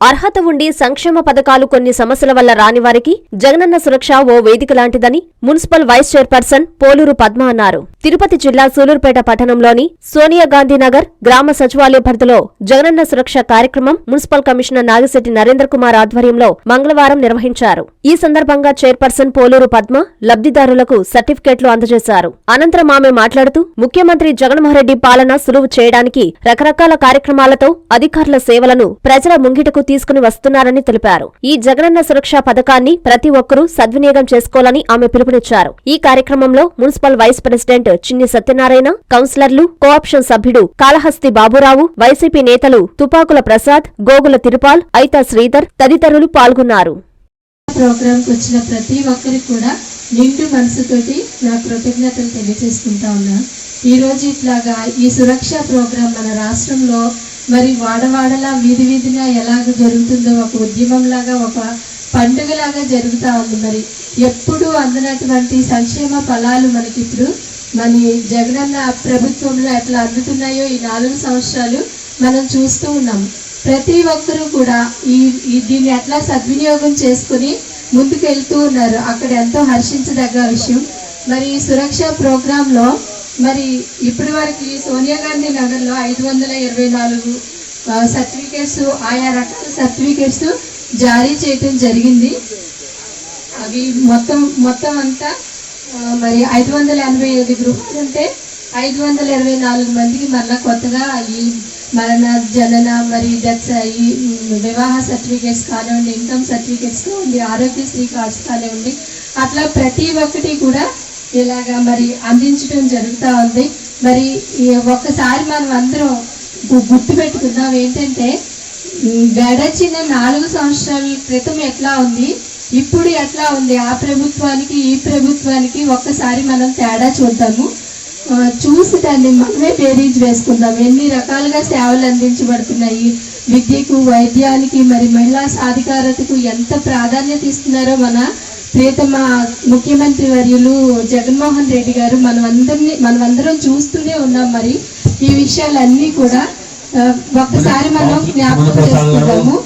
అర్హత ఉండి సంక్షేమ పథకాలు కొన్ని సమస్యల వల్ల రాని వారికి జగనన్న సురక్ష ఓ వేదిక లాంటిదని municipal vice chairperson Poluru Padma అన్నారు. తిరుపతి జిల్లా సూలూరుపేట పట్టణంలోని సోనియా గాంధీనగర్ గ్రామ సచివాలయ పరిధిలో జగనన్న సురక్ష కార్యక్రమం మున్సిపల్ కమిషనర్ నాగిశెట్టి నరేంద్ర కుమార్ ఆధ్వర్యంలో మంగళవారం నిర్వహించారు. ఈ సందర్భంగా చైర్పర్సన్ పోలూరు పద్మ లబ్ధిదారులకు సర్టిఫికెట్లు అందజేశారు. అనంతరం ఆమె మాట్లాడుతూ ముఖ్యమంత్రి జగన్మోహన్రెడ్డి పాలన సులువు చేయడానికి రకరకాల కార్యక్రమాలతో అధికారుల సేవలను ప్రజల ముంగిటకు తీసుకుని వస్తున్నారని తెలిపారు. ఈ జగనన్న సురక్ష పథకాన్ని ప్రతి ఒక్కరూ సద్వినియోగం చేసుకోవాలని ఆమె పిలుపునిచ్చారు. ఈ కార్యక్రమంలో మున్సిపల్ వైస్ ప్రెసిడెంట్ చిన్ని సత్యనారాయణ కౌన్సిలర్లు కోఆప్షన్ సభ్యుడు కాళహస్తి బాబురావు వైసీపీ నేతలు తుపాకుల ప్రసాద్ గోగుల తిరుపాల్ ఐతా శ్రీధర్ తదితరులు పాల్గొన్నారు. ప్రోగ్రాంకి వచ్చిన ప్రతి ఒక్కరికి కూడా నిండు మనసుతోటి నా కృతజ్ఞతలు తెలియజేసుకుంటా ఉన్నా. ఈరోజు ఇట్లాగా ఈ సురక్ష ప్రోగ్రాం మన రాష్ట్రంలో మరి వాడవాడలా వీధి వీధిగా ఎలాగ జరుగుతుందో ఒక ఉద్యమంలాగా ఒక పండుగలాగా జరుగుతూ ఉంది. మరి ఎప్పుడు అందినటువంటి సంక్షేమ ఫలాలు మనకి ఇప్పుడు మన జగనన్న ప్రభుత్వంలో ఎట్లా అందుతున్నాయో ఈ నాలుగు సంవత్సరాలు మనం చూస్తూ ఉన్నాం. ప్రతి ఒక్కరూ కూడా ఈ ఈ దీన్ని ఎట్లా సద్వినియోగం చేసుకుని ముందుకు వెళ్తూ ఉన్నారు. అక్కడ ఎంతో హర్షించదగ్గ విషయం. మరి ఈ సురక్ష ప్రోగ్రాంలో మరి ఇప్పటి వరకు సోనియా గాంధీ నగర్లో ఐదు వందల ఇరవై నాలుగు సర్టిఫికేట్స్ ఆయా రకాల సర్టిఫికేట్స్ జారీ చేయటం జరిగింది. అవి మొత్తం మొత్తం అంతా మరి ఐదు వందల ఎనభై ఐదు గృహాలు ఉంటే ఐదు వందల ఇరవై నాలుగు మందికి మరలా కొత్తగా ఈ మరణ జనన మరి డెత్ ఈ వివాహ సర్టిఫికేట్స్ కానివ్వండి ఇన్కమ్ సర్టిఫికేట్స్ కానివ్వండి ఆరోగ్యశ్రీ కార్డ్స్ కానివ్వండి అట్లా ప్రతి ఒక్కటి కూడా ఇలాగా మరి అందించడం జరుగుతూ ఉంది. మరి ఒక్కసారి మనం అందరం గుర్తు పెట్టుకుందాం ఏంటంటే గడచిన నాలుగు సంవత్సరాల క్రితం ఎట్లా ఉంది ఇప్పుడు ఎట్లా ఉంది ఆ ప్రభుత్వానికి ఈ ప్రభుత్వానికి ఒక్కసారి మనం తేడా చూద్దాము. చూసి దాన్ని మనమే బేరీజ్ వేసుకుందాం. ఎన్ని రకాలుగా సేవలు అందించబడుతున్నాయి. విద్యకు వైద్యానికి మరి మహిళా సాధికారతకు ఎంత ప్రాధాన్యత ఇస్తున్నారో మన ప్రియతమ ముఖ్యమంత్రి వర్యులు జగన్మోహన్ రెడ్డి గారు మనం అందరినీ మనం అందరం చూస్తూనే ఉన్నాం మరి. ఈ విషయాలన్నీ కూడా ఒక్కసారి మనం జ్ఞాపకం చేసుకుందాము.